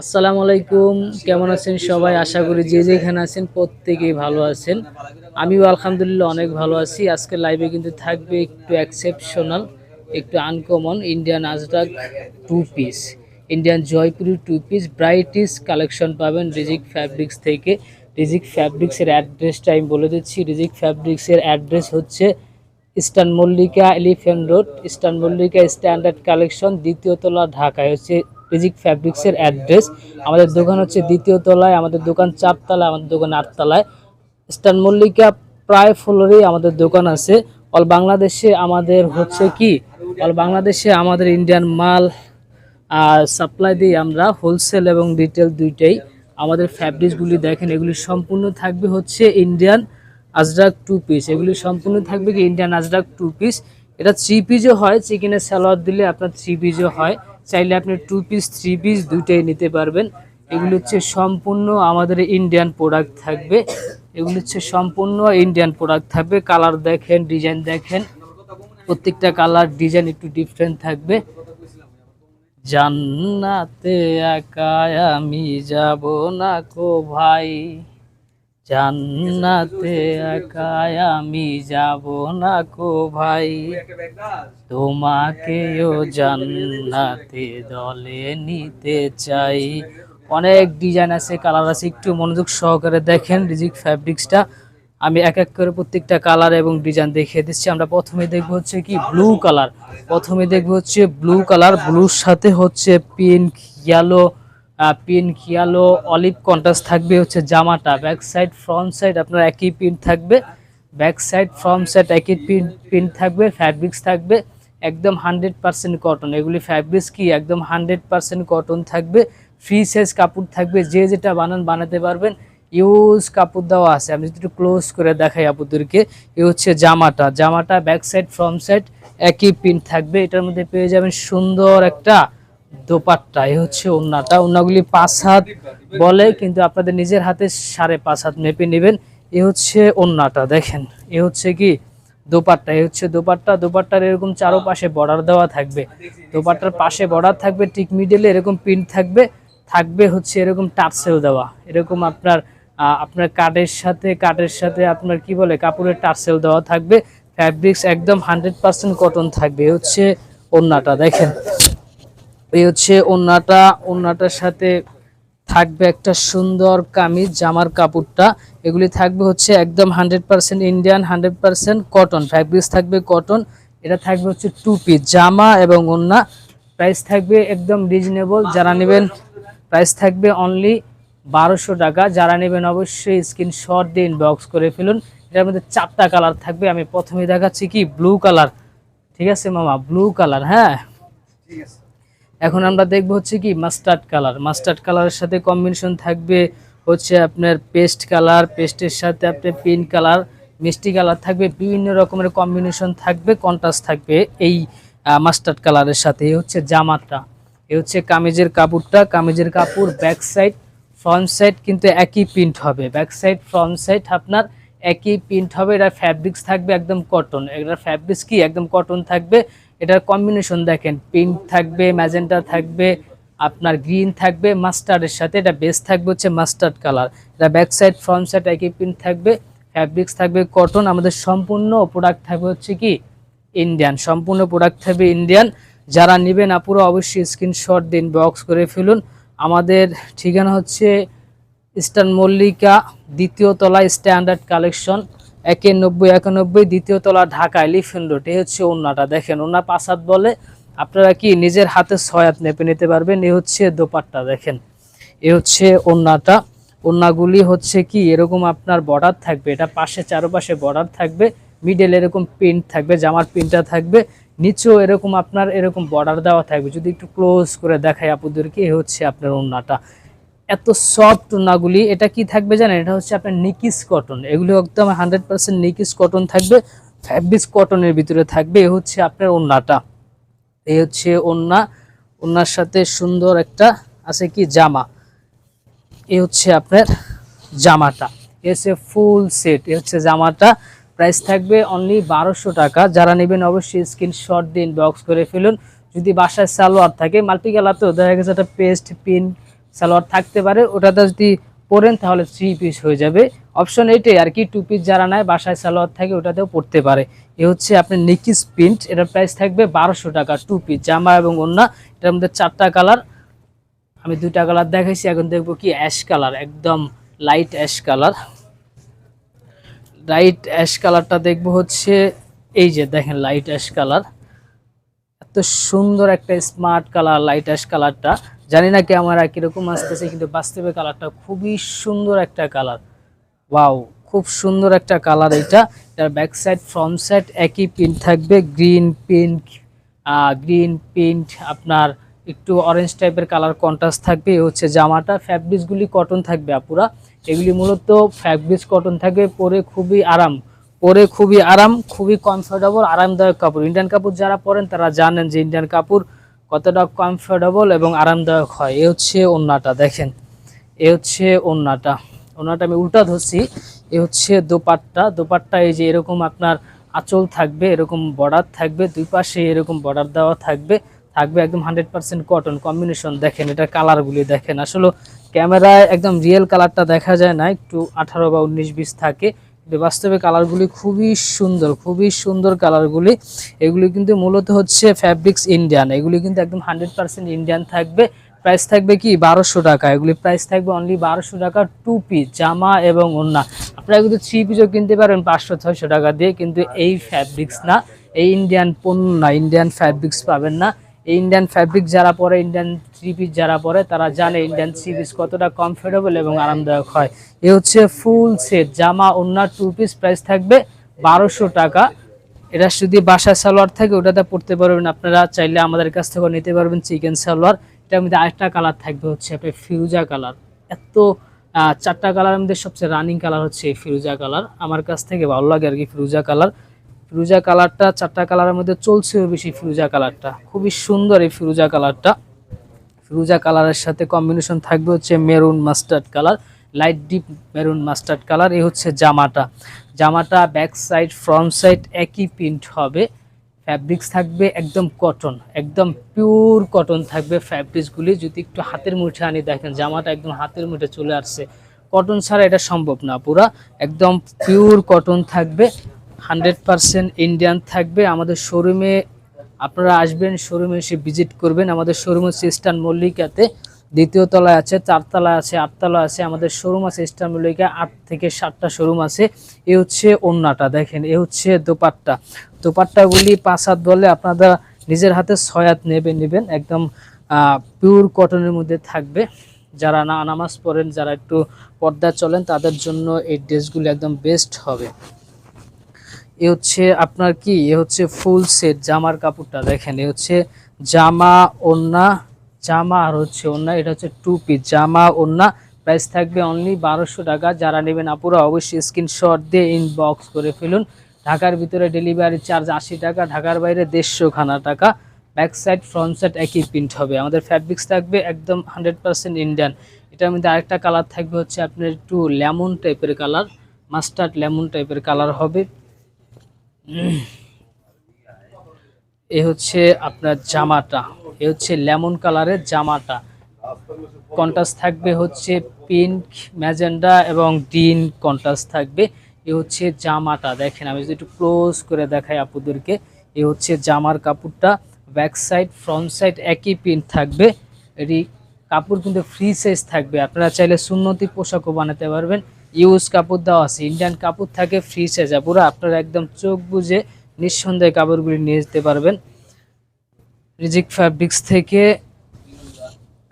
আসসালামু আলাইকুম। কেমন আছেন সবাই? আশা করি যে যেখানে আছেন প্রত্যেকেই ভালো আছেন। আমিও আলহামদুলিল্লাহ অনেক ভালো আছি। আজকে লাইভে কিন্তু থাকবে একটু এক্সেপশনাল একটু uncommon Indian Ajrak two piece Indian Jaipuri two piece ব্রাইটিস collection পাবেন রিজিক ফ্যাব্রিক্স থেকে। রিজিক ফ্যাব্রিক্সের অ্যাড্রেসটা আমি বলে দিচ্ছি। রিজিক ফ্যাব্রিক্সের অ্যাড্রেস হচ্ছে Eastern Mallika Elephant Road Eastern Mallika standard collection দ্বিতীয় তলা ঢাকায় হচ্ছে রিজিক ফ্যাব্রিক্সের অ্যাড্রেস আমাদের দোকান হচ্ছে দ্বিতীয় তলায়, আমাদের দোকান চারতলায়, আমাদের দোকান আটতলায়। ইস্টার্ন মল্লিকা প্রায় ফ্লোরেই আমাদের দোকান আছে। অল বাংলাদেশে আমাদের হচ্ছে কি? অল বাংলাদেশে আমাদের ইন্ডিয়ান মাল সাপ্লাই দিই আমরা হোলসেল এবং রিটেল দুইটাই। আমাদের ফ্যাব্রিক্সগুলি দেখেন, এগুলি সম্পূর্ণ থাকবে হচ্ছে ইন্ডিয়ান আজরাক টু পিস এগুলি সম্পূর্ণ থাকবে কি ইন্ডিয়ান আজরাক টু পিস এটা থ্রি পিসও হয় চিকেনের স্যালাড দিলে আপনার থ্রি পিসও হয়। চাইলে আপনি টু পিস থ্রি পিস দুইটাই নিতে পারবেন। এগুলো হচ্ছে সম্পূর্ণ আমাদের ইন্ডিয়ান প্রোডাক্ট থাকবে। এগুলো হচ্ছে সম্পূর্ণ ইন্ডিয়ান প্রোডাক্ট থাকবে। কালার দেখেন ডিজাইন দেখেন, প্রত্যেকটা কালার ডিজাইন একটু ডিফারেন্ট থাকবে। জান্নাতে একা আমি যাব না কো ভাই। জান্নাতে একা আমি যাব না কো ভাই। তোমাকেও জান্নাতে দলে নিতে চাই। অনেক ডিজাইন আছে কালার আছে একটু মনোযোগ সহকারে দেখেন রিজিক ফ্যাব্রিক্সটা আমি এক এক করে প্রত্যেকটা কালার এবং ডিজাইন দেখিয়ে দিচ্ছি। আমরা প্রথমে দেখব হচ্ছে কি ব্লু কালার প্রথমে দেখব হচ্ছে ব্লু কালার ব্লুর সাথে হচ্ছে pink yellow pink yellow olive contrast থাকবে হচ্ছে জামাটা। ব্যাক সাইড ফ্রন্ট সাইড আপনার একই প্রিন্ট থাকবে। ব্যাক সাইড ফ্রন্ট সাইড একই প্রিন্ট প্রিন্ট থাকবে ফ্যাব্রিক্স থাকবে। একদম হান্ড্রেড পার্সেন্ট কটন এগুলি ফ্যাব্রিক্স কি? একদম হান্ড্রেড পার্সেন্ট কটন থাকবে। ফ্রি সাইজ কাপড় থাকবে। যে যেটা বানান, বানাতে পারবেন। ইউজ কাপড় দেওয়া আছে। আমি যদি একটু ক্লোজ করে দেখাই আপুদেরকে এ হচ্ছে জামাটা। জামাটা ব্যাক সাইড ফ্রন্ট সাইড একই প্রিন্ট থাকবে। এটার মধ্যে পেয়ে যাবেন সুন্দর একটা দোপাট্টা এ হচ্ছে ওন্নাটা ওন্নাগুলি পাঁচ হাত বলে, কিন্তু আপনাদের নিজের হাতে সাড়ে পাঁচ হাত মেপে নেবেন। এ হচ্ছে ওন্নাটা দেখেন। এ হচ্ছে কি? দোপাট্টা, এ হচ্ছে দোপাট্টা। দোপাট্টার এরকম চারোপাশে বর্ডার দেওয়া থাকবে। দোপাট্টার পাশে বর্ডার থাকবে, ঠিক মিডলে এরকম প্রিন্ট থাকবে। থাকবে হচ্ছে এরকম টার্সেল দেওয়া। এরকম আপনার আপনার কাঠের সাথে কাঠের সাথে আপনার কি বলে, কাপড়ের টার্সেল দেওয়া থাকবে। ফ্যাব্রিক্স একদম হান্ড্রেড পার্সেন্ট কটন থাকবে। হচ্ছে ওন্নাটা দেখেন। এই হচ্ছে ওন্নাটা। ওন্নাটার সাথে থাকবে একটা সুন্দর কামিজ, জামার কাপড়টা। এগুলি থাকবে হচ্ছে একদম hundred percent Indian, hundred percent cotton. Fabrics থাকবে কটন, এটা থাকবে হচ্ছে টু পিস জামা এবং ওন্না। প্রাইস থাকবে একদম রিজনেবল যারা নেবেন প্রাইস থাকবে অনলি বারোশো টাকা। যারা নেবেন অবশ্যই স্ক্রিন স্ক্রিনশট দিয়ে ইনবক্স করে ফেলুন। এটার মধ্যে চারটা কালার থাকবে, আমি প্রথমে দেখাচ্ছি কি? ব্লু কালার ঠিক আছে মামা ব্লু কালার হ্যাঁ? এখন আমরা দেখব হচ্ছে কি মাস্টার্ড কালার মাস্টার্ড কালারের সাথে কম্বিনেশন থাকবে হচ্ছে আপনার পেস্ট কালার পেস্টের সাথে আপনার পিঙ্ক কালার মিষ্টি কালার থাকবে, বিভিন্ন রকমের কম্বিনেশন থাকবে কন্ট্রাস্ট থাকবে এই মাস্টার্ড কালারের সাথে। এই হচ্ছে জামাটা। এ হচ্ছে কামিজের কাপড়টা। কামিজের কাপড় ব্যাক সাইড ফ্রন্ট সাইড কিন্তু একই প্রিন্ট হবে। ব্যাক সাইড ফ্রন্ট সাইড আপনার একই প্রিন্ট হবে। এটা ফ্যাব্রিক্স থাকবে একদম কটন এটার ফ্যাব্রিক্স কি? একদম কটন থাকবে। এটার কম্বিনেশন দেখেন পিঙ্ক থাকবে ম্যাজেন্টা থাকবে, আপনার গ্রিন থাকবে মাস্টার্ডের সাথে এটা বেস থাকবে হচ্ছে মাস্টার্ড কালার এটা ব্যাক সাইড ফ্রন্ট সাইড একই প্রিন্ট থাকবে ফ্যাব্রিক্স থাকবে কটন আমাদের সম্পূর্ণ প্রোডাক্ট থাকবে হচ্ছে কি ইন্ডিয়ান সম্পূর্ণ প্রোডাক্ট থাকবে ইন্ডিয়ান যারা নেবেন আপুরো অবশ্যই স্ক্রিনশট দিন বক্স করে ফেলুন। আমাদের ঠিকানা হচ্ছে ইস্টার্ন মল্লিকা দ্বিতীয় তলা স্ট্যান্ডার্ড কালেকশন একে নব্বই একানব্বই, দ্বিতীয় তলা ঢাকা এলিফেন্ট রোড এই হচ্ছে ওন্নাটা। দেখেন পাঁচ হাত বলে, আপনারা কি নিজের হাতে ছয় হাত মেপে নিতে পারবেন? এ হচ্ছে দোপাট্টা, দেখেন। এ হচ্ছে ওন্নাটা। ওন্নাগুলি হচ্ছে কি, এরকম আপনার বর্ডার থাকবে। এটা পাশে, চারপাশে বর্ডার থাকবে। মিডল এরকম প্রিন্ট থাকবে, জামার প্রিন্টটা থাকবে। নিচেও এরকম আপনার এরকম বর্ডার দেওয়া থাকবে। যদি একটু ক্লোজ করে দেখাই আপুদেরকে এ হচ্ছে আপনার ওন্নাটা। এত সফট ওনাগুলি এটা কি থাকবে জানেন? এটা হচ্ছে আপনার নিকিস কটন এগুলো একদম হান্ড্রেড পার্সেন্ট নিকিস কটন থাকবে ফ্যাব্রিক্স কটনের ভিতরে থাকবে। এ হচ্ছে আপনার ওন্নাটা। এই হচ্ছে ওন্না। ওন্নার সাথে সুন্দর একটা আছে কি? জামা। এ হচ্ছে আপনার জামাটা। এসে ফুল সেট। এ হচ্ছে জামাটা। প্রাইস থাকবে অনলি বারোশো টাকা। যারা নেবেন অবশ্যই স্ক্রিনশট দিন বক্স করে ফেলুন। যদি বাসায় সালোয়ার থাকে মাল্টি কালার তো, দেখা গেছে একটা পেস্ট পিন সালোয়ার থাকতে পারে, ওটাতে যদি পরেন তাহলে থ্রি পিস হয়ে যাবে। অপশন এইটাই আর কি টু পিস যারা নেয়, বাসায় সালোয়ার থাকে, ওটাতেও পড়তে পারে। এ হচ্ছে আপনার নিকিস প্রিন্ট এটার প্রাইস থাকবে বারোশো টাকা টু পিস জামা এবং ওন্না এটার মধ্যে চারটা কালার আমি দুইটা কালার দেখাইছি, এখন দেখব কি অ্যাশ কালার একদম light ash colour light ash কালারটা দেখব হচ্ছে, এই যে দেখেন লাইট অ্যাশ কালার এত সুন্দর একটা স্মার্ট কালার লাইট অ্যাশ কালারটা জানি না ক্যামেরা কীরকম আসতেছে, কিন্তু বাস্তবে কালারটা খুবই সুন্দর একটা কালার ওয়াও খুব সুন্দর একটা কালার এটা এটার ব্যাক সাইড ফ্রন্ট সাইড একই প্রিন্ট থাকবে গ্রিন পিঙ্ক গ্রিন পিঙ্ক আপনার একটু অরেঞ্জ টাইপের কালার কন্ট্রাস্ট থাকবে এ হচ্ছে জামাটা। ফ্যাব্রিক্সগুলি কটন থাকবে আপুরা। এগুলি মূলত ফ্যাব্রিক্স কটন থাকবে, পরে খুবই আরাম। পরে খুবই আরাম, খুবই কমফোর্টেবল আরামদায়ক কাপড়। ইন্ডিয়ান কাপড় যারা পরেন, তারা জানেন যে ইন্ডিয়ান কাপড় কতটা কমফোর্টেবল এবং আরামদায়ক হয়? এ হচ্ছে ওন্নাটা, দেখেন। এ হচ্ছে ওন্নাটা। ওন্নাটা আমি উল্টা ধরছি। এ হচ্ছে দোপাট্টা। দোপাট্টা এই যে এরকম আপনার আঁচল থাকবে, এরকম বর্ডার থাকবে, দুই পাশে এরকম বর্ডার দেওয়া থাকবে থাকবে একদম হান্ড্রেড পার্সেন্ট কটন কম্বিনেশন দেখেন, এটা কালারগুলি দেখেন। আসলে ক্যামেরায় একদম রিয়েল কালারটা দেখা যায় না। একটু আঠারো বা উনিশ বিশ থাকে। বাস্তবে কালারগুলি খুবই সুন্দর খুবই সুন্দর কালারগুলি এগুলি কিন্তু মূলত হচ্ছে ফ্যাব্রিক্স ইন্ডিয়ান এগুলি কিন্তু একদম হান্ড্রেড পার্সেন্ট ইন্ডিয়ান থাকবে। প্রাইস থাকবে কি? বারোশো টাকা। এগুলি প্রাইস থাকবে অনলি বারোশো টাকা টু পিস জামা এবং ওন্না আপনারা কিন্তু থ্রি পিসও কিনতে পারেন পাঁচশো, ছয়শো টাকা দিয়ে, কিন্তু এই ফ্যাব্রিক্স না, এই ইন্ডিয়ান পণ্য না ইন্ডিয়ান ফ্যাব্রিক্স পাবেন না। ইন্ডিয়ান ফ্যাব্রিক যারা পরে ইন্ডিয়ান থ্রি পিস যারা পরে, তারা জানে ইন্ডিয়ান থ্রি পিস কতটা কমফোর্টেবল এবং আরামদায়ক হয়। এ হচ্ছে ফুল সেট জামা ওন্না টু পিস প্রাইস থাকবে বারোশো টাকা। এটা যদি বাসায় সালোয়ার থাকে, ওটাতে পড়তে পারবেন আপনারা। চাইলে আমাদের কাছ থেকে নিতে পারবেন চিকেন সালোয়ার। এটার মধ্যে আরেকটা কালার থাকবে হচ্ছে আপনার ফিরুজা কালার এত চারটা কালারের মধ্যে সবচেয়ে রানিং কালার হচ্ছে এই ফিরুজা কালার আমার কাছ থেকে ভালো লাগে আর কি ফিরুজা কালার ফিরুজা কালারটা চারটা কালারের মধ্যে চলছেও বেশি ফিরুজা কালারটা। খুবই সুন্দর এই ফিরুজা কালারটা। ফিরুজা কালারের সাথে কম্বিনেশন থাকবে হচ্ছে maroon mustard colour light deep maroon mustard colour এই হচ্ছে জামাটা। জামাটা ব্যাক সাইড ফ্রন্ট সাইড একই প্রিন্ট হবে। ফ্যাব্রিক্স থাকবে একদম কটন একদম পিওর কটন থাকবে ফ্যাব্রিক্সগুলি যদি একটু হাতের মুঠে আনি, দেখেন জামাটা একদম হাতের মুঠে চলে আসছে। কটন ছাড়া এটা সম্ভব না পুরা, একদম পিওর কটন থাকবে। হান্ড্রেড পারসেন্ট ইন্ডিয়ান থাকবে। আমাদের শোরুমে আপনারা আসবেন, শোরুমে এসে ভিজিট করবেন। আমাদের শোরুম হচ্ছে ইস্টার্ন মল্লিকাতে। দ্বিতীয় তলায় আছে চারতলায় আছে আটতলা আছে। আমাদের শোরুম আছে ইস্টার্ন মল্লিকা, আট থেকে সাতটা শোরুম আছে। এ হচ্ছে ওন্নাটা, দেখেন, এ হচ্ছে দোপাট্টা। দোপাট্টাগুলি পাঁচ হাত বলে আপনারা নিজের হাতে ছয় হাত নেবেন নেবেন। একদম পিওর কটনের মধ্যে থাকবে। যারা না নামাজ পড়েন, যারা একটু পর্দা চলেন, তাদের জন্য এই ড্রেসগুলি একদম বেস্ট হবে। এ হচ্ছে আপনার কি? এ হচ্ছে ফুল সেট জামার কাপড়টা দেখেন, এ হচ্ছে জামা, ওন্না, জামা আর হচ্ছে ওন্না, এটা হচ্ছে টু পিস জামা, ওন্না প্রাইস থাকবে অনলি বারোশো টাকা। যারা নেবেন আপুরা অবশ্যই স্ক্রিনশট দিয়ে ইনবক্স করে ফেলুন। ঢাকার ভিতরে ডেলিভারি চার্জ আশি টাকা, ঢাকার বাইরে দেড়শো খানা টাকা। ব্যাক সাইড ফ্রন্ট সাইড একই প্রিন্ট হবে। আমাদের ফ্যাব্রিক্স থাকবে একদম হান্ড্রেড পার্সেন্ট ইন্ডিয়ান এটার মধ্যে আরেকটা কালার থাকবে হচ্ছে আপনার একটু লেমন টাইপের কালার মাস্টার্ড লেমন টাইপের কালার হবে। এ হচ্ছে আপনার জামাটা, এ হচ্ছে লেমন কালারের জামাটা। কন্ট্রাস্ট থাকবে হচ্ছে পিঙ্ক, ম্যাজেন্ডা এবং গ্রিন কন্ট্রাস্ট থাকবে। এ হচ্ছে জামাটা, দেখেন আমি যদি একটু ক্লোজ করে দেখাই আপুদেরকে, এ হচ্ছে জামার কাপড়টা। ব্যাক সাইড, ফ্রন্ট সাইড একই প্রিন্ট থাকবে। এটি কাপড় কিন্তু ফ্রি সাইজ থাকবে, আপনারা চাইলে সুন্নতি পোশাকও বানাতে পারবেন। ইউজ কাপড় দেওয়া আছে ইন্ডিয়ান কাপড় থাকে ফ্রি সাইজ পুরো আপনারা একদম চোখ বুঝে নিঃসন্দেহে কাপড়গুলি নিয়ে যেতে পারবেন। রিজিক ফ্যাব্রিক্স থেকে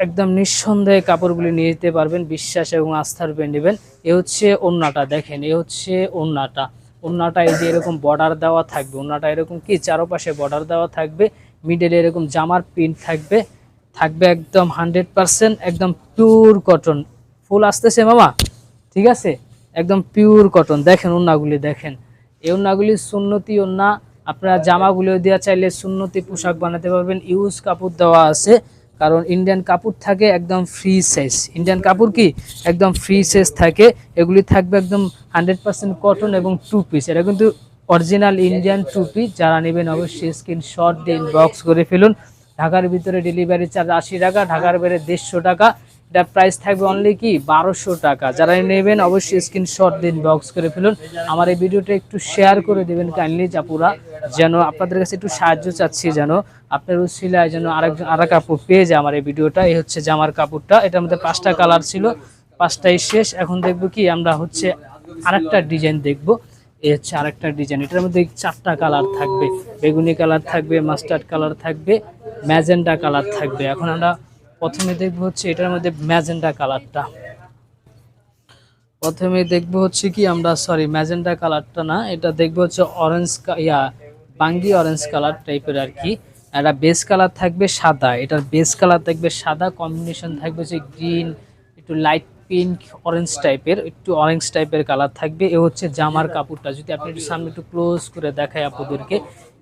একদম নিঃসন্দেহে কাপড়গুলি নিয়ে যেতে পারবেন, বিশ্বাস এবং আস্থার উপরে নেবেন। এ হচ্ছে ওন্নাটা, দেখেন, এ হচ্ছে ওন্নাটা। ওন্নাটা এই যে এরকম বর্ডার দেওয়া থাকবে। ওন্নাটা এরকম কি? চারপাশে বর্ডার দেওয়া থাকবে। মিডলে এরকম জামার প্রিন্ট থাকবে। থাকবে একদম হান্ড্রেড পার্সেন্ট একদম পিওর কটন ফুল আসতেছে মামা? ঠিক আছে? একদম পিওর কটন দেখেন ওন্নাগুলি দেখেন। এই ওন্নাগুলি সুন্নতি ওন্না আপনারা জামাগুলো দেওয়া চাইলে সুন্নতি পোশাক বানাতে পারবেন। ইউজ কাপড় দেওয়া আছে। কারণ ইন্ডিয়ান কাপড় থাকে একদম ফ্রি সাইজ ইন্ডিয়ান কাপড় কি? একদম ফ্রি সাইজ থাকে। এগুলি থাকবে একদম হান্ড্রেড পার্সেন্ট কটন এবং টু পিস এটা কিন্তু অরিজিনাল ইন্ডিয়ান টু পিস যারা নেবেন অবশ্যই স্ক্রিন শট দিয়ে বক্স করে ফেলুন। ঢাকার ভিতরে ডেলিভারি চার্জ আশি টাকা, ঢাকার বাইরে দেড়শো টাকা। এটার প্রাইস থাকবে অনলি কি? বারোশো টাকা। যারা নেবেন অবশ্যই স্ক্রিনশট দিন বক্স করে ফেলুন। আমার এই ভিডিওটা একটু শেয়ার করে দেবেন কাইন্ডলি চাপুরা, যেন আপনাদের কাছে একটু সাহায্য চাচ্ছি যেন। আপনার উচিলায় যেন আরেকজন আরেক কাপড় পেয়ে যায় আমার এই ভিডিওটা এই হচ্ছে জামার কাপড়টা। এটার মধ্যে পাঁচটা কালার ছিল, পাঁচটাই শেষ। এখন দেখব কি, আমরা হচ্ছে আরেকটা ডিজাইন দেখব। এই হচ্ছে আরেকটা ডিজাইন এটার মধ্যে চারটা কালার থাকবে। বেগুনি কালার থাকবে মাস্টার্ড কালার থাকবে ম্যাজেন্ডা কালার থাকবে। এখন আমরা প্রথমে দেখব হচ্ছে এটার মধ্যে ম্যাজেন্ডা কালারটা। প্রথমে দেখব হচ্ছে কি আমরা সরি ম্যাজেন্ডা কালারটা না, এটা দেখব হচ্ছে অরেঞ্জ ইয়া, বাঙ্গি অরেঞ্জ কালার টাইপের আর কি। একটা বেস কালার থাকবে সাদা, এটার বেস কালার থাকবে সাদা কম্বিনেশন থাকবে হচ্ছে গ্রিন একটু লাইট পিঙ্ক অরেঞ্জ টাইপের একটু অরেঞ্জ টাইপের কালার থাকবে। এ হচ্ছে জামার কাপড়টা, যদি আপনি একটু সামনে একটু ক্লোজ করে দেখায় আপনাদেরকে,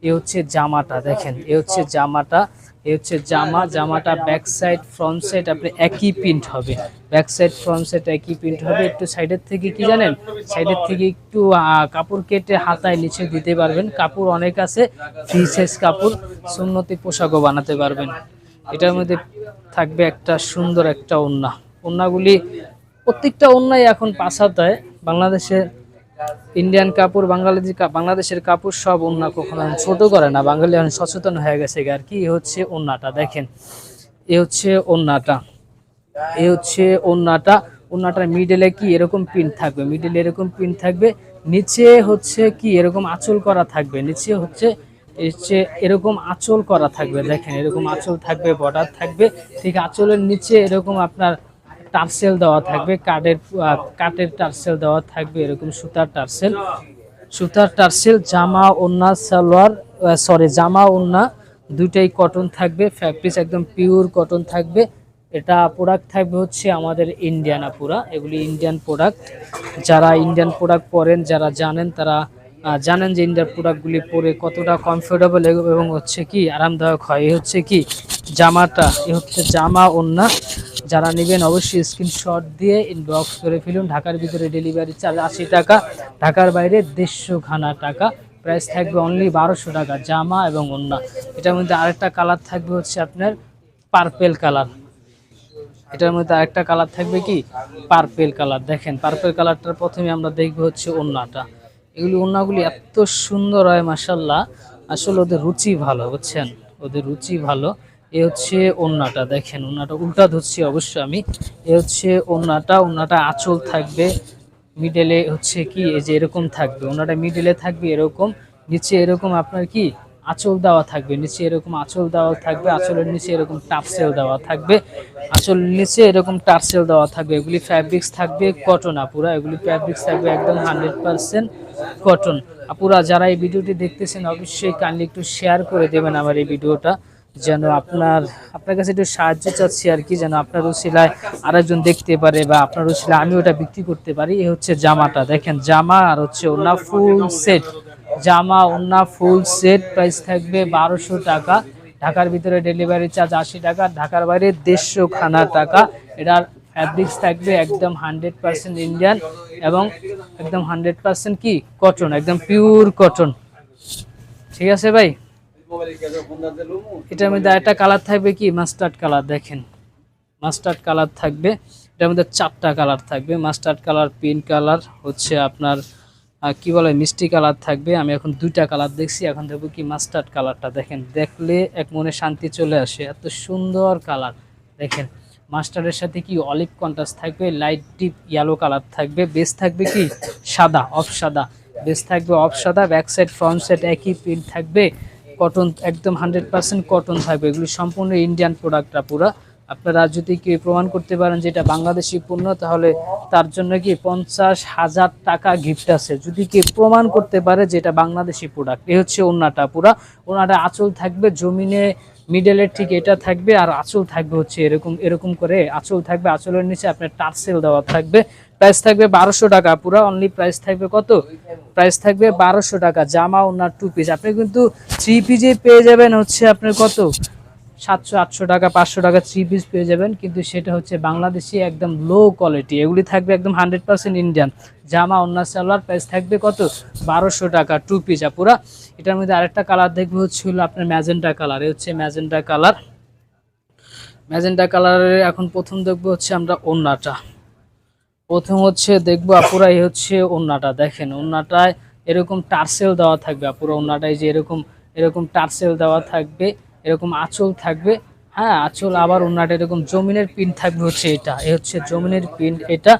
এ হচ্ছে জামাটা, দেখেন, এ হচ্ছে জামাটা। এ হচ্ছে জামা, জামাটা ব্যাক সাইড ফ্রন্ট সাইড আপনি একই প্রিন্ট হবে। ব্যাক সাইড ফ্রন্ট সাইড একই প্রিন্ট হবে। একটু সাইডের থেকে কি জানেন? সাইডের থেকে একটু কাপড় কেটে হাতায় নিচে দিতে পারবেন। কাপড় অনেক আছে ফ্রি সাইজ কাপড়, সুন্নতি পোশাকও বানাতে পারবেন। এটার মধ্যে থাকবে একটা সুন্দর একটা ওন্না ওন্নাগুলি প্রত্যেকটা ওন্নাই এখন পাঁচ হাতায় বাংলাদেশে ইন্ডিয়ান কাপড় বাংলাদেশি বাংলাদেশের কাপড় সব ওন্না কখনো ছোট করে না। বাঙালি এখন সচেতন হয়ে গেছে আর কি হচ্ছে ওন্নাটা দেখেন। এ হচ্ছে ওন্নাটা এ হচ্ছে ওন্নাটা ওন্নাটার মিডলে কি এরকম পিন থাকবে? মিডলে এরকম পিন থাকবে। নিচে হচ্ছে কি এরকম আঁচল করা থাকবে। নিচে হচ্ছে হচ্ছে এরকম আঁচল করা থাকবে। দেখেন, এরকম আঁচল থাকবে বর্ডার থাকবে। ঠিক আঁচলের নিচে এরকম আপনার টার্সেল দেওয়া থাকবে, কাঠের কাঠের টার্সেল দেওয়া থাকবে, এরকম সুতার টার্সেল। সুতার টার্সেল, জামা ওন্না সালোয়ার সরি জামা ওন্না দুইটাই কটন থাকবে ফ্যাব্রিক্স একদম পিওর কটন থাকবে। এটা প্রোডাক্ট থাকবে হচ্ছে আমাদের ইন্ডিয়ান আপুরা, এগুলি ইন্ডিয়ান প্রোডাক্ট যারা ইন্ডিয়ান প্রোডাক্ট পরেন, যারা জানেন, তারা জানেন যে ইন্ডিয়ান প্রোডাক্টগুলি পরে কতটা কমফোর্টেবল এবং হচ্ছে কি আরামদায়ক হয়। এ হচ্ছে কি জামাটা এ হচ্ছে জামা ওন্না যারা নেবেন অবশ্যই স্ক্রিনশট দিয়ে ইনবক্স করে ফেলুন। ঢাকার ভিতরে ডেলিভারি চার্জ আশি টাকা, ঢাকার বাইরে দেড়শো খানা টাকা। প্রাইস থাকবে অনলি বারোশো টাকা, জামা এবং ওন্না এটার মধ্যে আরেকটা কালার থাকবে হচ্ছে আপনার পার্পেল কালার এটার মধ্যে আরেকটা কালার থাকবে কি? পার্পেল কালার দেখেন পার্পেল কালারটার প্রথমে আমরা দেখব হচ্ছে ওন্নাটা এগুলি ওন্নাগুলি এত সুন্দর হয় মাসাল্লাহ আসলে ওদের রুচি ভালো, বুঝছেন? ওদের রুচি ভালো। এ হচ্ছে ওন্নাটা, দেখেন ওন্নাটা উল্টা ধরছি অবশ্য আমি। এ হচ্ছে ওন্নাটা ওন্নাটা আঁচল থাকবে মিডেলে হচ্ছে কি, এই যে এরকম থাকবে। ওনাটা মিডলে থাকবে এরকম, নিচে এরকম আপনার কি, আঁচল দেওয়া থাকবে, নিচে এরকম আঁচল দেওয়া থাকবে, আঁচলের নিচে এরকম টাপসেল দেওয়া থাকবে আঁচল নিচে এরকম টার্সেল দেওয়া থাকবে। এগুলি ফ্যাব্রিক্স থাকবে কটন আপুরা, এগুলি ফ্যাব্রিক্স থাকবে একদম হান্ড্রেড পার্সেন্ট কটন আপুরা, যারা এই ভিডিওটি দেখতেছেন, অবশ্যই কাইন্ডলি একটু শেয়ার করে দেবেন আমার এই ভিডিওটা। যেন আপনার আপনার কাছে একটু সাহায্য চাচ্ছি আর কি, যেন আপনার উশিলায় আরেকজন দেখতে পারে বা আপনার উশিলায় আমি ওটা বিক্রি করতে পারি। এই হচ্ছে জামাটা। দেখেন, জামা আর হচ্ছে ওনা ফুল সেট জামা ওনা ফুল সেট প্রাইস থাকবে বারোশো টাকা। ঢাকার ভিতরে ডেলিভারি চার্জ আশি টাকা, ঢাকার বাইরে দেড়শো খানা টাকা। এটার ফ্যাব্রিক্স থাকবে একদম হান্ড্রেড পার্সেন্ট ইন্ডিয়ান এবং একদম হান্ড্রেড পার্সেন্ট কি? কটন একদম পিওর কটন ঠিক আছে ভাই? এটার মধ্যে একটা কালার থাকবে কি? মাস্টার্ড কালার দেখেন। মাস্টার্ড কালার থাকবে। এটার মধ্যে চারটা কালার থাকবে। মাস্টার্ড কালার পিঙ্ক কালার হচ্ছে আপনার কি বলে মিষ্টি কালার থাকবে। আমি এখন দুইটা কালার দেখছি। এখন দেখব কি মাস্টার্ড কালারটা দেখেন দেখলে এক মনে শান্তি চলে আসে। এত সুন্দর কালার দেখেন মাস্টার্ডের সাথে কি অলিভ কন্ট্রাস্ট থাকবে? লাইট ডিপ ইয়েলো কালার থাকবে। বেস থাকবে কি? সাদা অফ সাদা। বেস থাকবে অফ সাদা। ব্যাক সাইড ফ্রন্ট সাইড একই প্রিন্ট থাকবে। কটন একদম হান্ড্রেড পার্সেন্ট কটন থাকবে। এগুলি সম্পূর্ণ ইন্ডিয়ান প্রোডাক্টটা পুরো। আপনারা যদি কি প্রমাণ করতে পারেন যে এটা বাংলাদেশি পণ্য, তাহলে তার জন্য কি পঞ্চাশ হাজার টাকা গিফট আছে। যদি কি প্রমাণ করতে পারে যে এটা বাংলাদেশি প্রোডাক্ট এ হচ্ছে ওনাটা পুরা। ওনাটা আঁচল থাকবে জমিনে মিডলের ঠিক এটা থাকবে আর আঁচল থাকবে হচ্ছে এরকম এরকম করে আঁচল থাকবে, আঁচলের নিচে আপনার টার্সেল দেওয়া থাকবে। প্রাইস থাকবে বারোশো টাকা, পুরো অনলি প্রাইস থাকবে কত? প্রাইস থাকবে বারোশো টাকা, জামা ওনার টু পিস আপনি কিন্তু থ্রি পিজে পেয়ে যাবেন হচ্ছে আপনার কত? সাতশো, আটশো টাকা, পাঁচশো টাকা থ্রি পিস পেয়ে যাবেন। কিন্তু সেটা হচ্ছে বাংলাদেশি একদম লো কোয়ালিটি এগুলি থাকবে একদম হান্ড্রেড পার্সেন্ট ইন্ডিয়ান জামা অন্য সালোয়ার প্রাইস থাকবে কত? বারোশো টাকা টু পিস পুরা এটার মধ্যে আরেকটা কালার দেখবে হচ্ছে হলো আপনার ম্যাজেন্টা কালার এ হচ্ছে ম্যাজেন্টা কালার ম্যাজেন্টা কালারের এখন প্রথম দেখব হচ্ছে আমরা ওন্নাটা প্রথম হচ্ছে দেখব আপুরা এই হচ্ছে ওন্নাটা দেখেন ওন্নাটায় এরকম টার্সেল দেওয়া থাকবে আপুরা। ওন্নাটায় যে এরকম এরকম টার্সেল দেওয়া থাকবে। এরকম আঁচল থাকবে। হ্যাঁ আঁচল আবার ওন্নাটা এরকম জমিনের পিন থাকবে হচ্ছে এটা। এ হচ্ছে জমিনের পিন, এটা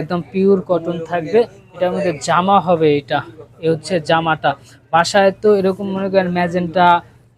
একদম পিওর কটন থাকবে। এটার মধ্যে জামা হবে এটা। এ হচ্ছে জামাটা। বাসায় তো এরকম মনে করেন ম্যাজেন্টা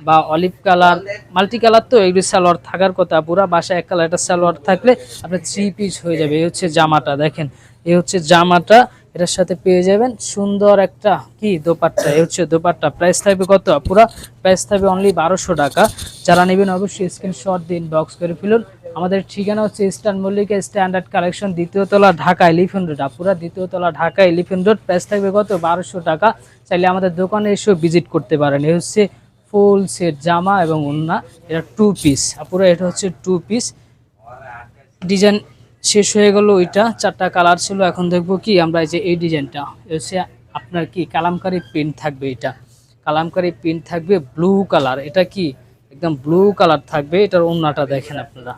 বা অলিভ কালার মাল্টি কালার তো এগুলি সালোয়ার থাকার কথা। পুরা বাসায় এক কালার একটা সালোয়ার থাকলে আপনার থ্রি পিস হয়ে যাবে। এই হচ্ছে জামাটা, দেখেন। এই হচ্ছে জামাটা এটার সাথে পেয়ে যাবেন সুন্দর একটা কি দোপাট্টা, এই হচ্ছে দোপাট্টা। প্রাইস থাকবে কত? পুরা প্রাইস থাকবে অনলি বারোশো টাকা। যারা নেবেন অবশ্যই স্ক্রিনশট দিন বক্স করে ফেলুন। আমাদের ঠিকানা হচ্ছে ইস্টার্ন মল্লিকা স্ট্যান্ডার্ড কালেকশন দ্বিতীয় তলা ঢাকা এলিফেন্ট রোড আপুরা দ্বিতীয় তলা ঢাকা এলিফেন্ট রোড প্রাইস থাকবে কত? বারোশো টাকা। চাইলে আমাদের দোকানে এসেও ভিজিট করতে পারেন। এ হচ্ছে ফুল সেট জামা এবং ওন্না এটা টু পিস আপুরা এটা হচ্ছে টু পিস ডিজাইন শেষ হয়ে গেল ওইটা, চারটা কালার ছিল, এখন দেখব কি, আমরা এই যে এই ডিজাইনটা হচ্ছে আপনার কি, কালামকারি প্রিন্ট থাকবে এটা। কালামকারি প্রিন্ট থাকবে ব্লু কালার এটা কি, একদম ব্লু কালার থাকবে, এটার ওন্নাটা দেখেন আপনারা।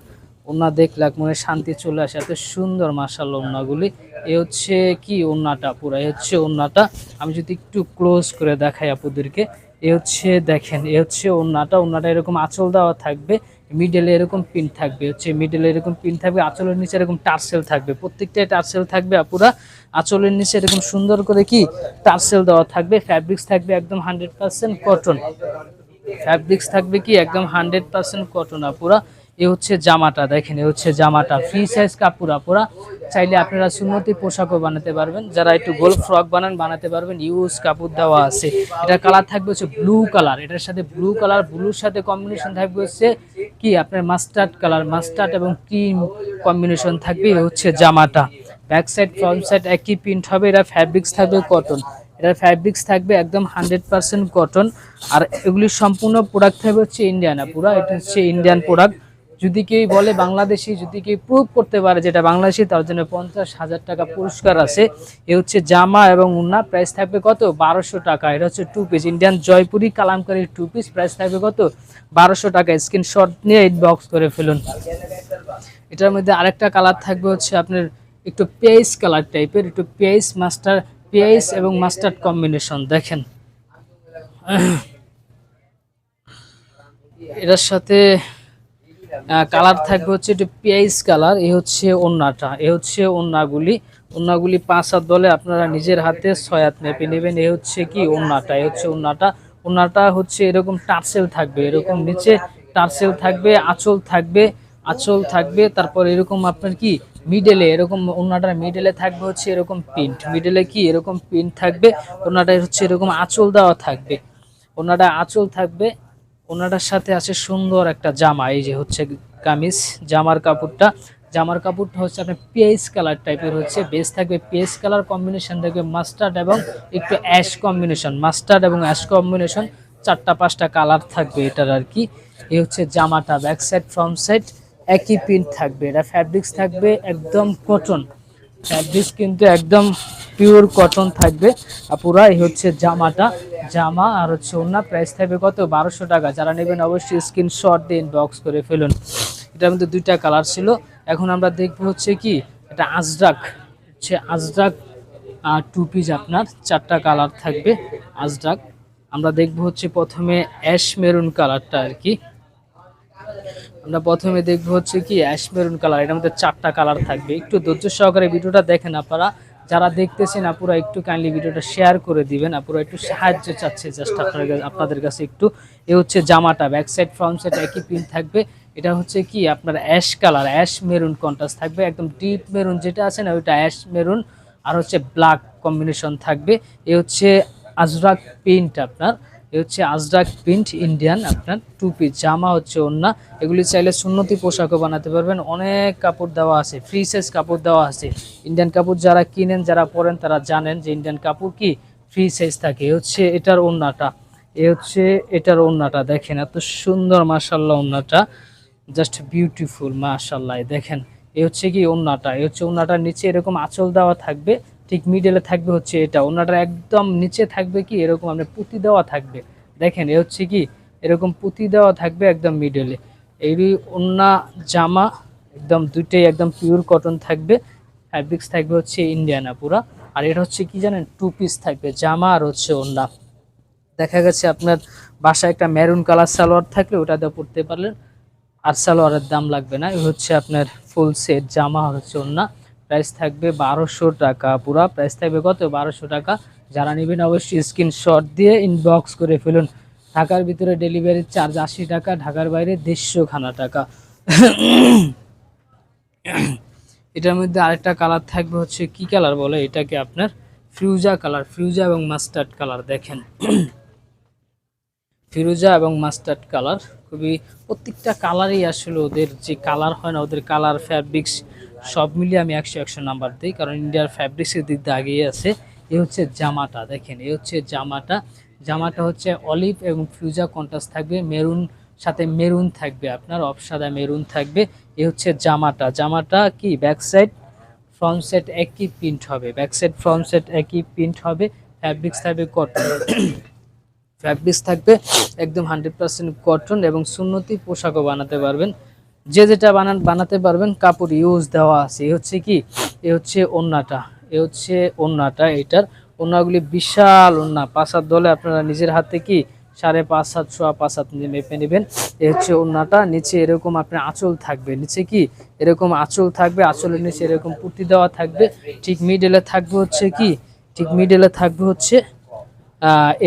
ওন্না দেখলে মনে শান্তি চলে আসে, এত সুন্দর মার্শাল ওন্নাগুলি এ হচ্ছে কি ওন্নাটা পুরো, এ হচ্ছে ওন্নাটা আমি যদি একটু ক্লোজ করে দেখাই আপুদেরকে এ হচ্ছে দেখেন, এ হচ্ছে ওন্নাটা ওন্নাটা এরকম আঁচল দেওয়া থাকবে মিডলে এরকম পিন থাকবে, হচ্ছে মিডলে এরকম পিন থাকবে, আঁচলের নিচে এরকম টার্সেল থাকবে। প্রত্যেকটাই টার্সেল থাকবে আপুরা। আঁচলের নিচে এরকম সুন্দর করে কি টার্সেল দেওয়া থাকবে ফ্যাব্রিক্স থাকবে একদম হান্ড্রেড পার্সেন্ট কটন ফ্যাব্রিক্স থাকবে কি একদম হান্ড্রেড পার্সেন্ট কটন আপুরা। এ হচ্ছে জামাটা, দেখেন, এ হচ্ছে জামাটা। ফ্রি সাইজ কাপড় আপুরা চাইলে আপনারা সুন্নতি পোশাকও বানাতে পারবেন। যারা একটু গোল ফ্রক বানান, বানাতে পারবেন। ইউজ কাপড় দেওয়া আছে। এটা কালার থাকবে হচ্ছে ব্লু কালার এটার সাথে ব্লু কালার ব্লুর সাথে কম্বিনেশন থাকবে হচ্ছে কি আপনার মাস্টার্ড কালার মাস্টার্ড এবং ক্রিম কম্বিনেশন থাকবে হচ্ছে জামাটা। ব্যাক সাইড ফ্রন্ট সাইড একই প্রিন্ট হবে, এরা ফ্যাব্রিক্স থাকবে কটন এটার ফ্যাব্রিক্স থাকবে একদম হান্ড্রেড পার্সেন্ট কটন আর এগুলি সম্পূর্ণ প্রোডাক্ট থাকবে হচ্ছে ইন্ডিয়ানা পুরা এটা হচ্ছে ইন্ডিয়ান প্রোডাক্ট যদি কেউ বলে বাংলাদেশি, যদি কেউ প্রুভ করতে পারে যেটা বাংলাদেশি, তার জন্য পঞ্চাশ হাজার টাকা পুরস্কার আছে। এ হচ্ছে জামা এবং উন্না। প্রাইস থাকবে কত? বারোশো টাকা। এটা হচ্ছে টু পিস ইন্ডিয়ান জয়পুরি কালামকারীর টু পিস প্রাইস থাকবে কত? বারোশো টাকা। স্ক্রিনশট নিয়ে এইট বক্স করে ফেলুন। এটার মধ্যে আরেকটা কালার থাকবে হচ্ছে আপনার একটু পেস কালার টাইপের একটু পেস মাস্টার পেস এবং মাস্টার্ড কম্বিনেশন দেখেন। এটার সাথে কালার থাকবে হচ্ছে একটু পেঁয়াজ কালার, এ হচ্ছে ওন্নাটা, এ হচ্ছে ওন্নাগুলি। ওন্নাগুলি পাঁচ হাত দলে আপনারা নিজের হাতে ছয় হাত মেপে নেবেন। এ হচ্ছে কি ওন্নাটা, এ হচ্ছে ওন্নাটা। ওন্নাটা হচ্ছে এরকম টার্সেল থাকবে, এরকম নিচে টার্সেল থাকবে, আঁচল থাকবে আঁচল থাকবে। তারপর এরকম আপনার কি মিডলে এরকম ওনাটার মিডেলে থাকবে হচ্ছে এরকম প্রিন্ট মিডেলে কি এরকম প্রিন্ট থাকবে ওনাটা হচ্ছে এরকম আঁচল দেওয়া থাকবে। ওনাটা আঁচল থাকবে ওনাটার সাথে আছে সুন্দর একটা জামা, এই যে হচ্ছে কামিজ, জামার কাপড়টা। জামার কাপড়টা হচ্ছে আপনার পেস কালার টাইপের হচ্ছে বেস থাকবে পেস কালার কম্বিনেশন থাকবে মাস্টার্ড এবং একটু অ্যাশ কম্বিনেশন মাস্টার্ড এবং অ্যাশ কম্বিনেশন চারটা পাঁচটা কালার থাকবে এটার আর কি। এই হচ্ছে জামাটা ব্যাক সাইড ফ্রন্ট সাইড একই প্রিন্ট থাকবে। এটা ফ্যাব্রিক্স থাকবে একদম কটন ফ্যাব্রিক্স কিন্তু একদম পিওর কটন থাকবে। পুরা এই হচ্ছে জামাটা। জামা আর হচ্ছে অন্য প্রাইস থাকবে কত? বারোশো টাকা। যারা নেবেন অবশ্যই স্ক্রিনশট দিন বক্স করে ফেলুন। এটার মধ্যে দুইটা কালার ছিল। এখন আমরা দেখব হচ্ছে কি? এটা আজরাক হচ্ছে আজরাক টু পিস আপনার। চারটা কালার থাকবে আজরাক আমরা দেখব হচ্ছে প্রথমে অ্যাশ মেরুন কালারটা আর কি। আমরা প্রথমে দেখব হচ্ছে কি অ্যাশ মেরুন কালার এটার মধ্যে চারটা কালার থাকবে। একটু ধৈর্য সহকারে ভিডিওটা দেখেন আপনারা। যারা দেখতেছেন, আপুরা একটু কাইন্ডলি ভিডিওটা শেয়ার করে দিবেন। আপুরা একটু সাহায্য চাচ্ছে জাস্ট আপনাদের কাছে- আপনাদের কাছে একটু। এ হচ্ছে জামাটা ব্যাক সাইড ফ্রন্ট সাইড একই প্রিন্ট থাকবে। এটা হচ্ছে কি? আপনার ash colour ash maroon contrast থাকবে। একদম ডিপ মেরুন যেটা আছে না, ওইটা অ্যাশ মেরুন আর হচ্ছে ব্ল্যাক কম্বিনেশন থাকবে। এ হচ্ছে আজরাক প্রিন্ট আপনার। এ হচ্ছে আজরাক প্রিন্ট ইন্ডিয়ান আপনার টু পিস জামা হচ্ছে ওন্না এগুলি চাইলে সুন্নতি পোশাকও বানাতে পারবেন। অনেক কাপড় দেওয়া আছে ফ্রি সাইজ কাপড় দেওয়া আছে। ইন্ডিয়ান কাপড় যারা কিনেন, যারা পরেন, তারা জানেন যে ইন্ডিয়ান কাপড় কি ফ্রি সাইজ থাকে। এ হচ্ছে এটার ওন্নাটা এ হচ্ছে এটার ওন্নাটা দেখেন এত সুন্দর মাশাল্লাহ ওন্নাটা জাস্ট বিউটিফুল মাশাল্লাহ দেখেন। এ হচ্ছে কি ওন্নাটা এ হচ্ছে ওন্নাটার নিচে এরকম আঁচল দেওয়া থাকবে। ঠিক মিডেলে থাকবে হচ্ছে এটা। ওন্নাটার একদম নিচে থাকবে কি, এরকম আপনার পুঁতি দেওয়া থাকবে। দেখেন, এ হচ্ছে কি, এরকম পুঁতি দেওয়া থাকবে একদম মিডেলে এই ওন্না জামা, একদম দুইটাই একদম পিওর কটন থাকবে। ফ্যাব্রিক্স থাকবে হচ্ছে ইন্ডিয়ানা পুরা। আর এটা হচ্ছে কি জানেন টু পিস থাকবে, জামা আর হচ্ছে ওন্না দেখা গেছে আপনার বাসায় একটা মেরুন কালার সালোয়ার থাকলে ওটা দিয়ে পরতে পারলেন। আর সালোয়ারের দাম লাগবে না এই হচ্ছে আপনার ফুল সেট জামা আর হচ্ছে ওন্না প্রাইস থাকবে বারোশো টাকা। পুরা প্রাইস থাকবে কত? বারোশো টাকা। যারা নেবেন অবশ্যই স্ক্রিনশট দিয়ে ইনবক্স করে ফেলুন। ঢাকার ভিতরে ডেলিভারি চার্জ আশি টাকা, ঢাকার বাইরে দেড়শো খানা টাকা। এটার মধ্যে আরেকটা কালার থাকবে হচ্ছে কি কালার বলে? এটাকে আপনার? ফিউজা কালার ফিউজা এবং মাস্টার্ড কালার দেখেন। ফিরোজা এবং মাস্টার্ড কালার খুবই প্রত্যেকটা কালারই আসলে ওদের যে কালার হয় না, ওদের কালার ফ্যাব্রিক্স সব মিলিয়ে আমি একশো একশো নাম্বার দিই, কারণ ইন্ডিয়ার ফ্যাব্রিক্সের দিক দিয়ে আগিয়ে আছে। এ হচ্ছে জামাটা, দেখেন, এ হচ্ছে জামাটা। জামাটা হচ্ছে অলিভ এবং ফিউজা কন্ট্রাস্ট থাকবে মেরুন সাথে মেরুন থাকবে আপনার অপসাদা মেরুন থাকবে। এ হচ্ছে জামাটা জামাটা কি? ব্যাক সাইড ফ্রন্ট সেট একই প্রিন্ট হবে ব্যাক সাইড ফ্রন্ট সেট একই প্রিন্ট হবে ফ্যাব্রিক্স থাকবে কটন ফ্যাব্রিক্স থাকবে একদম হান্ড্রেড পার্সেন্ট কটন এবং সুন্নতি পোশাকও বানাতে পারবেন। যে যেটা বানান বানাতে পারবেন, কাপড় ইউজ দেওয়া আছে। এ হচ্ছে কি? এ হচ্ছে ওন্নাটা। এ হচ্ছে ওন্নাটা। এটার ওন্নাগুলি বিশাল ওন্না। পাঁচ হাত দলে আপনারা নিজের হাতে কি সাড়ে পাঁচ হাত সোয়া পাঁচ হাত মেপে নেবেন। এ হচ্ছে ওন্নাটা। নিচে এরকম আপনার আঁচল থাকবে। নিচে কি? এরকম আঁচল থাকবে। আঁচলের নিচে এরকম পুঁতি দেওয়া থাকবে। ঠিক মিডলে থাকবে হচ্ছে কি? ঠিক মিডলে থাকবে হচ্ছে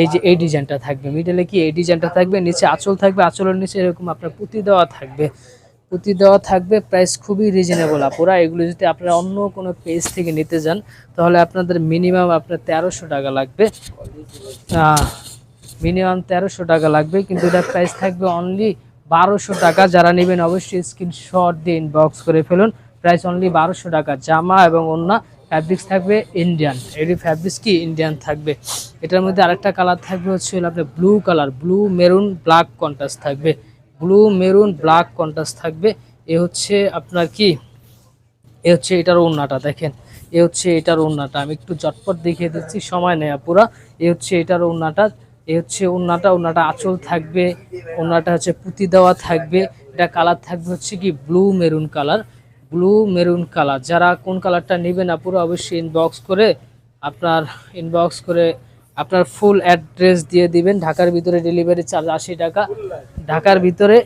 এই যে এই ডিজাইনটা থাকবে। মিডলে কি? এই ডিজাইনটা থাকবে। নিচে আঁচল থাকবে। আঁচলের নিচে এরকম আপনার পুঁতি দেওয়া থাকবে। পুঁতি দেওয়া থাকবে প্রাইস খুবই রিজনেবল আপুরা, এগুলো যদি আপনারা অন্য কোনো পেজ থেকে নিতে যান, তাহলে আপনাদের মিনিমাম আপনার তেরোশো টাকা লাগবে। মিনিমাম তেরোশো টাকা লাগবে, কিন্তু এটার প্রাইস থাকবে অনলি বারোশো টাকা। যারা নেবেন অবশ্যই স্ক্রিনশট দিয়ে ইনবক্স করে ফেলুন। প্রাইস অনলি বারোশো টাকা। জামা এবং অন্য ফ্যাব্রিক্স থাকবে ইন্ডিয়ান এটি ফ্যাব্রিক্স কি? ইন্ডিয়ান থাকবে। এটার মধ্যে আরেকটা কালার থাকবে হচ্ছে আপনার blue colour blue maroon black contrast থাকবে। ব্লু, মেরুন, ব্ল্যাক কন্ট্রাস্ট থাকবে। এ হচ্ছে আপনার কি? এ হচ্ছে এটার ওড়নাটা, দেখেন। এ হচ্ছে এটার ওড়নাটা, আমি একটু চটপট দেখিয়ে দিচ্ছি, সময় নেই পুরা এ হচ্ছে এটার ওড়নাটা, এ হচ্ছে ওড়নাটা ওড়নাটা আঁচল থাকবে, ওড়নাটা হচ্ছে পুঁতি দেওয়া থাকবে, এটা কালার থাকবে হচ্ছে কি blue, maroon colour. Blue, maroon colour, যারা কোন কালারটা নেবেন পুরো অবশ্যই ইনবক্স করে আপনার ইনবক্স করে আপনার ফুল অ্যাড্রেস দিয়ে দিবেন। ঢাকার ভিতরে ডেলিভারি চার্জ আশি টাকা। ঢাকার ভিতরে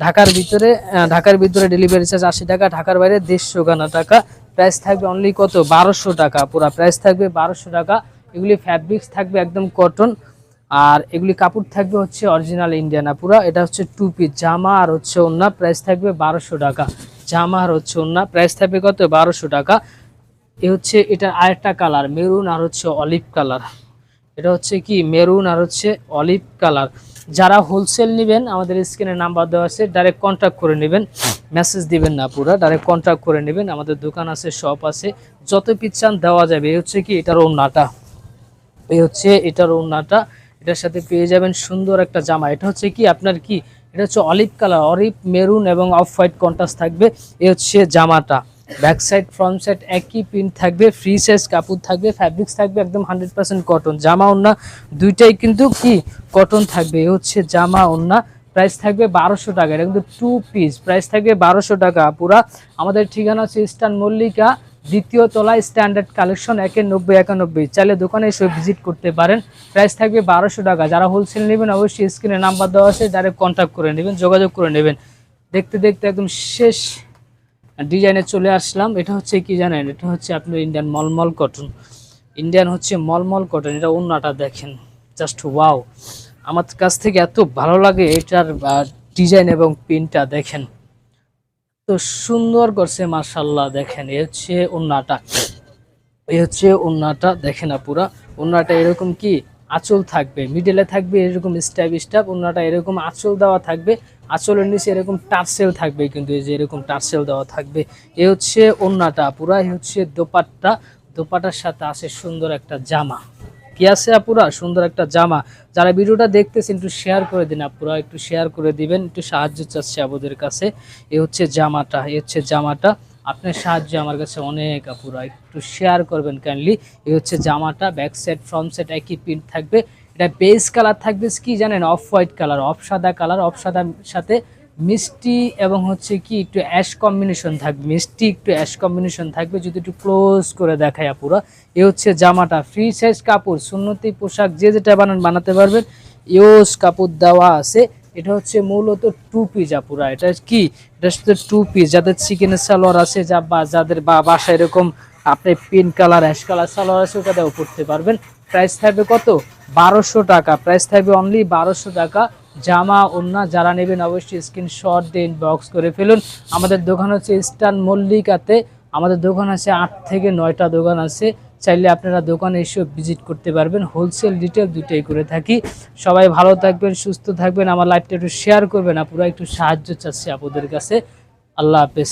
ঢাকার ভিতরে ঢাকার ভিতরে ডেলিভারি চার্জ আশি টাকা, ঢাকার বাইরে দেড়শো গানা টাকা। প্রাইস থাকবে অনলি কত? বারোশো টাকা পুরো। প্রাইস থাকবে বারোশো টাকা। এগুলি ফ্যাব্রিক্স থাকবে একদম কটন আর এগুলি কাপড় থাকবে হচ্ছে অরিজিনাল ইন্ডিয়ানা পুরো। এটা হচ্ছে টু পিস জামা আর হচ্ছে ওন্না প্রাইস থাকবে বারোশো টাকা। জামা আর হচ্ছে ওন্না প্রাইস থাকবে কত? বারোশো টাকা। এ হচ্ছে এটা আরেকটা কালার মেরুন আর হচ্ছে অলিভ কালার এটা হচ্ছে কি? মেরুন আর হচ্ছে অলিভ কালার। যারা হোলসেল নেবেন, আমাদের স্ক্রিনে নাম্বার দেওয়া আছে ডাইরেক্ট কন্ট্যাক্ট করে নেবেন। মেসেজ দিবেন না পুরো ডাইরেক্ট কন্ট্যাক্ট করে নেবেন। আমাদের দোকান আছে শপ আছে। যত পিস চান দেওয়া যাবে। এই হচ্ছে কি? এটার ওড়নাটা। এই হচ্ছে এটার ওড়নাটা। এটার সাথে পেয়ে যাবেন সুন্দর একটা জামা। এটা হচ্ছে কি? আপনার কি? এটা হচ্ছে অলিভ কালার, অলিভ, মেরুন এবং অফ হোয়াইট কন্ট্রাস্ট থাকবে। এ হচ্ছে জামাটা। ব্যাক সাইড ফ্রন্ট সাইড একই প্রিন্ট থাকবে ফ্রি সাইজ কাপড় থাকবে ফ্যাব্রিক্স থাকবে, একদম হান্ড্রেড পার্সেন্ট কটন জামা ওন্না দুইটাই কিন্তু কি? কটন থাকবে। হচ্ছে জামা ওন্না প্রাইস থাকবে বারোশো টাকা। এটা কিন্তু টু পিস প্রাইস থাকবে বারোশো টাকা পুরা আমাদের ঠিকানা হচ্ছে ইস্টার্ন মল্লিকা, দ্বিতীয় তলায় স্ট্যান্ডার্ড কালেকশন একের নব্বই একানব্বই। চাইলে দোকানে এসে ভিজিট করতে পারেন। প্রাইস থাকবে বারোশো টাকা। যারা হোলসেল নেবেন, অবশ্যই স্ক্রিনে নাম্বার দেওয়া আছে ডাইরেক্ট কন্ট্যাক্ট করে নেবেন, যোগাযোগ করে নেবেন। দেখতে দেখতে একদম শেষ ডিজাইনে চলে আসলাম। এটা হচ্ছে কি জানেন? এটা হচ্ছে আপনার ইন্ডিয়ান মলমল কটন ইন্ডিয়ান হচ্ছে মলমল কটন এটা অন্যটা দেখেন। জাস্ট ওয়াও আমার কাছ থেকে এত ভালো লাগে এটার ডিজাইন এবং প্রিন্টটা দেখেন। তো সুন্দর করছে মার্শাল্লাহ দেখেন। এ হচ্ছে ওন্নাটা এ হচ্ছে ওন্নাটা দেখে না পুরা ওন্নাটা এরকম কি? আঁচল থাকবে। মিডলে থাকবে এরকম স্টাইপ স্টাইপ ওন্নাটা এরকম আঁচল দেওয়া থাকবে। আঁচলের নিচে এরকম টার্সেল থাকবে, কিন্তু এই যে এরকম টার্সেল দেওয়া থাকবে, এ হচ্ছে ওন্নাটা পুরা এই হচ্ছে দোপাট্টা। দোপাটার সাথে আছে সুন্দর একটা জামা। কি আছে আপুরা? সুন্দর একটা জামা। যারা ভিডিওটা দেখতেছেন, একটু শেয়ার করে দিন আপুরা, একটু শেয়ার করে দিবেন, একটু সাহায্য চাচ্ছে আপনাদের কাছে। এ হচ্ছে জামাটা, এ হচ্ছে জামাটা। আপনার সাহায্য আমার কাছে অনেক আপুরা, একটু শেয়ার করবেন কাইন্ডলি এ হচ্ছে জামাটা ব্যাক সাইড ফ্রন্ট সাইড একই প্রিন্ট থাকবে। এটা বেস কালার থাকবে কি জানেন? অফ হোয়াইট কালার অফ সাদা কালার অফ সাদার সাথে মিষ্টি এবং হচ্ছে কি একটু অ্যাশ কম্বিনেশন থাকবে। মিষ্টি একটু অ্যাশ কম্বিনেশন থাকবে, যদি একটু ক্লোজ করে দেখায় আপুরা। এ হচ্ছে জামাটা ফ্রি সাইজ কাপড়, সুন্নতি পোশাক, যে যেটা বানান, বানাতে পারবেন। ইউজ কাপড় দেওয়া আছে। এটা হচ্ছে মূলত টু পিস আপুরা। এটা কি? এটা শুধু টু পিস যাদের চিকেনের সালোয়ার আছে, যা বা, যাদের বা বাসা এরকম আপনি pink colour ash colour salwar আছে, ওটা দেওয়া করতে পারবেন। প্রাইস থাকবে কত? বারোশো টাকা। প্রাইস থাকবে অনলি বারোশো টাকা। জামা ওন্না যারা নেবেন অবশ্যই স্ক্রিনশট দিন বক্স করে ফেলুন। আমাদের দোকান হচ্ছে ইস্টার্ন মল্লিকাতে আমাদের দোকান আছে আট থেকে নয়টা দোকান আছে। চাইলে আপনারা দোকানে এসে ভিজিট করতে পারবেন। হোলসেল রিটেল দুটোই করে থাকি। সবাই ভালো থাকবেন, সুস্থ থাকবেন। আমার লাইফটা একটু শেয়ার করবেন। আপুরা একটু সাহায্য চাচ্ছি আপনাদের কাছে। আল্লাহ হাফেজ।